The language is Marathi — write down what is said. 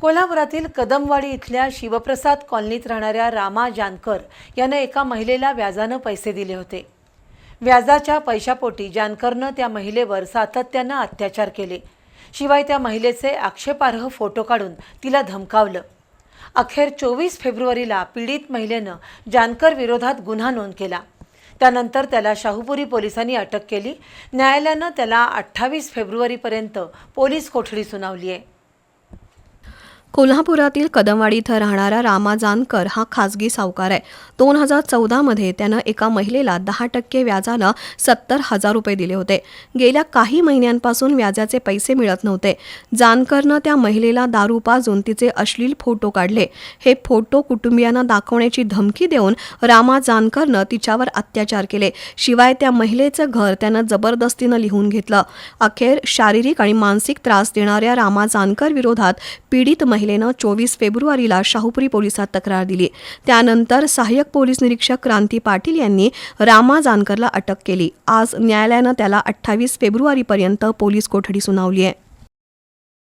कोल्हापुरातील कदमवाडी इथल्या शिवप्रसाद कॉलनीत राहणाऱ्या रामा जानकर यानं एका महिलेला व्याजानं पैसे दिले होते. व्याजाच्या पैशापोटी जानकरनं त्या महिलेवर सातत्यानं अत्याचार केले. शिवाय त्या महिलेचे आक्षेपार्ह फोटो काढून तिला धमकावलं. अखेर चोवीस फेब्रुवारीला पीडित महिलेनं जानकर विरोधात गुन्हा नोंद केला. त्यानंतर त्याला शाहूपुरी पोलिसांनी अटक केली. न्यायालयानं त्याला अठ्ठावीस फेब्रुवारीपर्यंत पोलीस कोठडी सुनावली आहे. कोल्हापुरातील कदमवाडी इथं राहणारा रामा जानकर हा खासगी सावकार आहे. दोन हजार चौदामध्ये त्यानं एका महिलेला दहा टक्के व्याजानं सत्तर हजार रुपये दिले होते. गेल्या काही महिन्यांपासून व्याजाचे पैसे मिळत नव्हते. जानकरनं त्या महिलेला दारू पाजून तिचे अश्लील फोटो काढले. हे फोटो कुटुंबियांना दाखवण्याची धमकी देऊन रामा जानकरनं तिच्यावर अत्याचार केले. शिवाय त्या महिलेचं घर त्यानं जबरदस्तीनं लिहून घेतलं. अखेर शारीरिक आणि मानसिक त्रास देणाऱ्या रामा जानकर विरोधात पीडित महिलेनं चोवीस फेब्रुवारीला शाहूपुरी पोलिसात तक्रार दिली. त्यानंतर सहाय्यक पोलीस निरीक्षक क्रांती पाटील यांनी रामा जानकरला अटक केली. आज न्यायालयानं त्याला अठ्ठावीस फेब्रुवारीपर्यंत पोलीस कोठडी सुनावली आहे.